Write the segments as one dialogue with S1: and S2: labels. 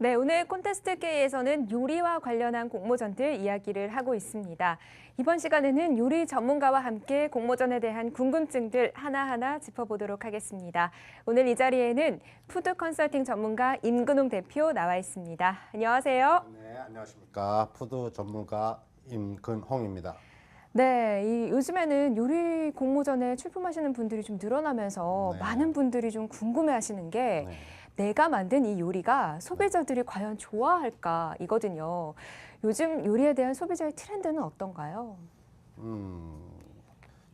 S1: 네, 오늘 콘테스트 K에서는 요리와 관련한 공모전들 이야기를 하고 있습니다. 이번 시간에는 요리 전문가와 함께 공모전에 대한 궁금증들 하나하나 짚어보도록 하겠습니다. 오늘 이 자리에는 푸드 컨설팅 전문가 임근홍 대표 나와 있습니다. 안녕하세요.
S2: 네, 안녕하십니까. 푸드 전문가 임근홍입니다.
S1: 네, 이 요즘에는 요리 공모전에 출품하시는 분들이 좀 늘어나면서
S2: 네.
S1: 많은 분들이 좀 궁금해하시는 게
S2: 네.
S1: 내가 만든 이 요리가 소비자들이 과연 좋아할까 이거든요. 요즘 요리에 대한 소비자의 트렌드는 어떤가요?
S2: 음,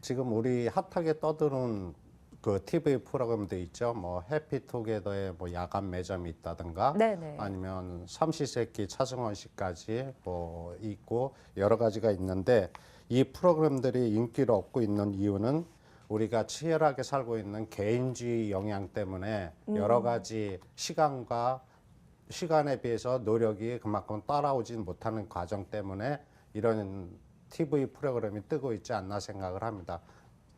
S2: 지금 우리 핫하게 떠드는 그 TV 프로그램도 있죠. 뭐 해피투게더에 뭐 야간 매점이 있다든가
S1: 네네.
S2: 아니면 삼시세끼 차승원 씨까지 뭐 있고 여러 가지가 있는데 이 프로그램들이 인기를 얻고 있는 이유는 우리가 치열하게 살고 있는 개인주의 영향 때문에 여러 가지 시간과 시간에 비해서 노력이 그만큼 따라오진 못하는 과정 때문에 이런 TV 프로그램이 뜨고 있지 않나 생각을 합니다.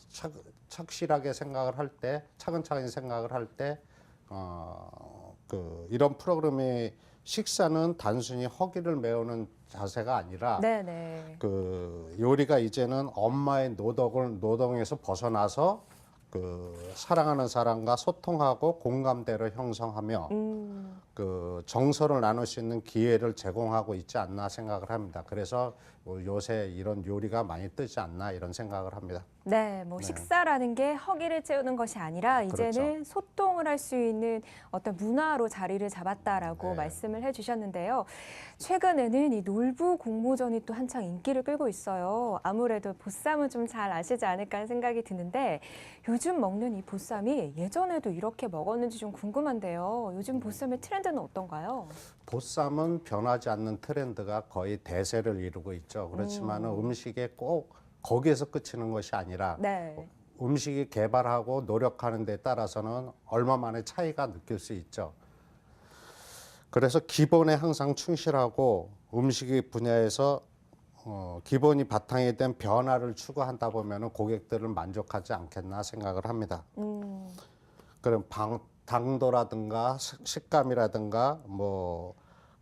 S2: 착, 착실하게 생각을 할 때, 차근차근 생각을 할 때, 어, 그 이런 프로그램의 식사는 단순히 허기를 메우는 자세가 아니라
S1: 네네.
S2: 그 요리가 이제는 엄마의 노동을 노동에서 벗어나서 그 사랑하는 사람과 소통하고 공감대를 형성하며
S1: 음,
S2: 그 정서를 나눌 수 있는 기회를 제공하고 있지 않나 생각을 합니다. 그래서 뭐 요새 이런 요리가 많이 뜨지 않나 이런 생각을 합니다.
S1: 네, 뭐 식사라는 게 허기를 채우는 것이 아니라
S2: 그렇죠.
S1: 이제는 소통을 할 수 있는 어떤 문화로 자리를 잡았다라고
S2: 네.
S1: 말씀을 해주셨는데요. 최근에는 이 놀부 공모전이 또 한창 인기를 끌고 있어요. 아무래도 보쌈은 좀 잘 아시지 않을까 하는 생각이 드는데 요즘 먹는 이 보쌈이 예전에도 이렇게 먹었는지 좀 궁금한데요. 요즘 보쌈의 트렌드 는 어떤가요?
S2: 보쌈은 변하지 않는 트렌드가 거의 대세를 이루고 있죠. 그렇지만 은 음식에 꼭 거기에서 그치는 것이 아니라
S1: 네.
S2: 음식이 개발하고 노력하는 데 따라서는 얼마만의 차이가 느낄 수 있죠. 그래서 기본에 항상 충실하고 음식의 분야에서 어, 기본이 바탕이 된 변화를 추구한다 보면은 고객들을 만족하지 않겠나 생각을 합니다.
S1: 음,
S2: 그럼 방, 당도라든가 식- 식감이라든가 뭐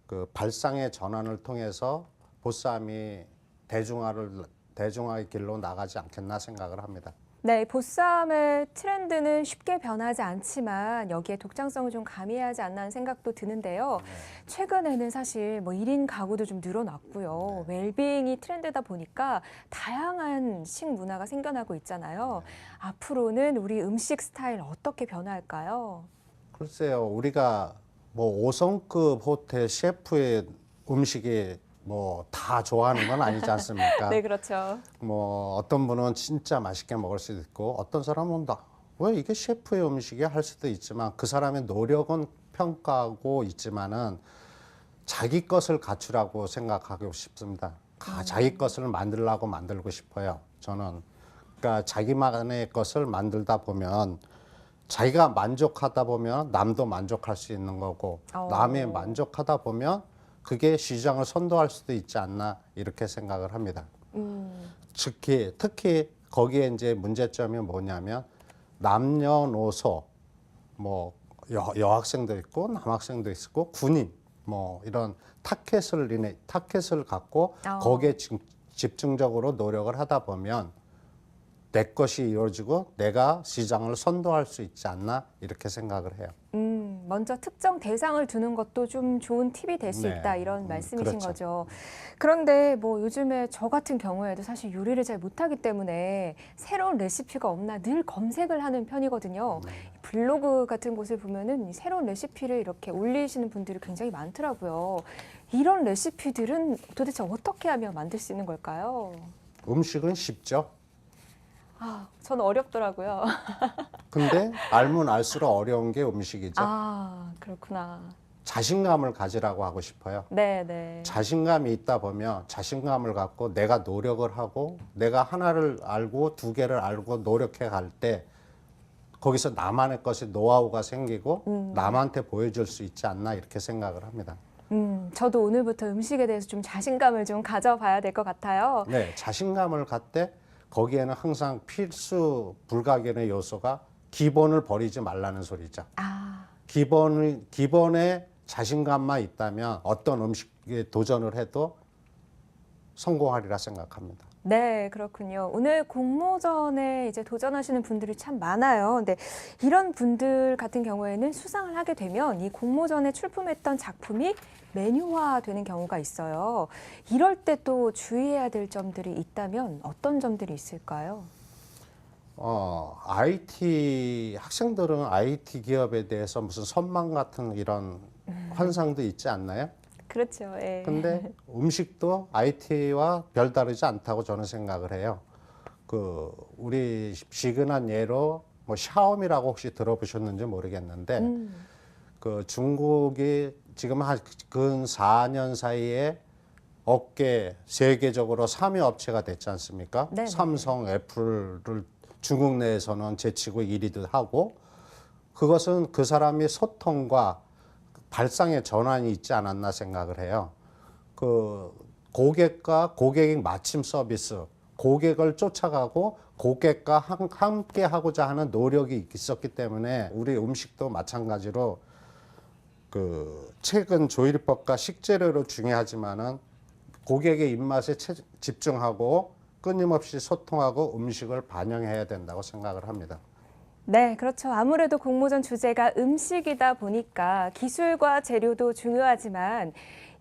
S2: 그 발상의 전환을 통해서 보쌈이 대중화를 대중화의 길로 나가지 않겠나 생각을 합니다.
S1: 네, 보쌈의 트렌드는 쉽게 변하지 않지만 여기에 독창성을 좀 가미하지 않나 하는 생각도 드는데요. 최근에는 사실 뭐 1인 가구도 좀 늘어났고요. 웰빙이 트렌드다 보니까 다양한 식문화가 생겨나고 있잖아요. 앞으로는 우리 음식 스타일 어떻게 변할까요?
S2: 글쎄요, 우리가 뭐 5성급 호텔 셰프의 음식이 뭐 다 좋아하는 건 아니지 않습니까?
S1: 네, 그렇죠.
S2: 뭐 어떤 분은 진짜 맛있게 먹을 수도 있고 어떤 사람은 나, 왜 이게 셰프의 음식이야 할 수도 있지만 그 사람의 노력은 평가하고 있지만은 자기 것을 갖추라고 생각하고 싶습니다. 가- 자기 것을 만들라고 만들고 싶어요. 저는 그러니까 자기만의 것을 만들다 보면 자기가 만족하다 보면 남도 만족할 수 있는 거고
S1: 어.
S2: 남이 만족하다 보면 그게 시장을 선도할 수도 있지 않나 이렇게 생각을 합니다.
S1: 음,
S2: 특히 특히 거기에 이제 문제점이 뭐냐면 남녀노소 뭐 여, 여학생도 있고 남학생도 있고 군인 뭐 이런 타켓을 인해 타켓을 갖고
S1: 어.
S2: 거기에 집- 집중적으로 노력을 하다 보면 내 것이 이루어지고 내가 시장을 선도할 수 있지 않나 이렇게 생각을 해요.
S1: 음, 먼저 특정 대상을 두는 것도 좀 좋은 팁이 될 수
S2: 네.
S1: 있다 이런
S2: 음,
S1: 말씀이신
S2: 그렇죠.
S1: 거죠. 그런데 뭐 요즘에 저 같은 경우에도 사실 요리를 잘 못하기 때문에 새로운 레시피가 없나 늘 검색을 하는 편이거든요.
S2: 네.
S1: 블로그 같은 곳을 보면은 이 새로운 레시피를 이렇게 올리시는 분들이 굉장히 많더라고요. 이런 레시피들은 도대체 어떻게 하면 만들 수 있는 걸까요?
S2: 음식은 쉽죠.
S1: 아, 저는 어렵더라고요.
S2: 근데 알면 알수록 어려운 게 음식이죠.
S1: 아, 그렇구나.
S2: 자신감을 가지라고 하고 싶어요.
S1: 네, 네.
S2: 자신감이 있다 보면 자신감을 갖고 내가 노력을 하고 내가 하나를 알고 두 개를 알고 노력해 갈 때 거기서 나만의 것이 노하우가 생기고 남한테 보여줄 수 있지 않나 이렇게 생각을 합니다.
S1: 음, 저도 오늘부터 음식에 대해서 좀 자신감을 좀 가져봐야 될 것 같아요.
S2: 네, 자신감을 갖되 거기에는 항상 필수 불가결의 요소가 기본을 버리지 말라는 소리죠.
S1: 아,
S2: 기본을 기본에 자신감만 있다면 어떤 음식에 도전을 해도 성공하리라 생각합니다.
S1: 네, 그렇군요. 오늘 공모전에 이제 도전하시는 분들이 참 많아요. 근데 이런 분들 같은 경우에는 수상을 하게 되면 이 공모전에 출품했던 작품이 메뉴화 되는 경우가 있어요. 이럴 때 또 주의해야 될 점들이 있다면 어떤 점들이 있을까요?
S2: 어, IT 학생들은 IT 기업에 대해서 무슨 선망 같은 이런 환상도 있지 않나요?
S1: 그렇죠. 예.
S2: 근데 음식도 IT와 별다르지 않다고 저는 생각을 해요. 그 우리 시근한 예로 뭐 샤오미라고 혹시 들어보셨는지 모르겠는데
S1: 음,
S2: 그 중국이 지금 한 근 4년 사이에 업계 세계적으로 3위 업체가 됐지 않습니까?
S1: 네네.
S2: 삼성, 애플을 중국 내에서는 제치고 1위도 하고 그것은 그 사람이 소통과 발상의 전환이 있지 않았나 생각을 해요. 그 고객과 고객 맞춤 서비스, 고객을 쫓아가고 고객과 함- 함께 하고자 하는 노력이 있었기 때문에 우리 음식도 마찬가지로 그 최근 조리법과 식재료로 중요하지만은 고객의 입맛에 채- 집중하고 끊임없이 소통하고 음식을 반영해야 된다고 생각을 합니다.
S1: 네, 그렇죠. 아무래도 공모전 주제가 음식이다 보니까 기술과 재료도 중요하지만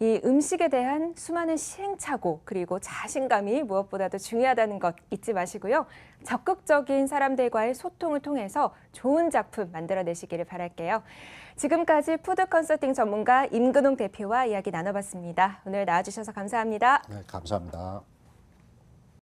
S1: 이 음식에 대한 수많은 시행착오 그리고 자신감이 무엇보다도 중요하다는 것 잊지 마시고요. 적극적인 사람들과의 소통을 통해서 좋은 작품 만들어내시기를 바랄게요. 지금까지 푸드 컨설팅 전문가 임근홍 대표와 이야기 나눠봤습니다. 오늘 나와주셔서 감사합니다.
S2: 네, 감사합니다.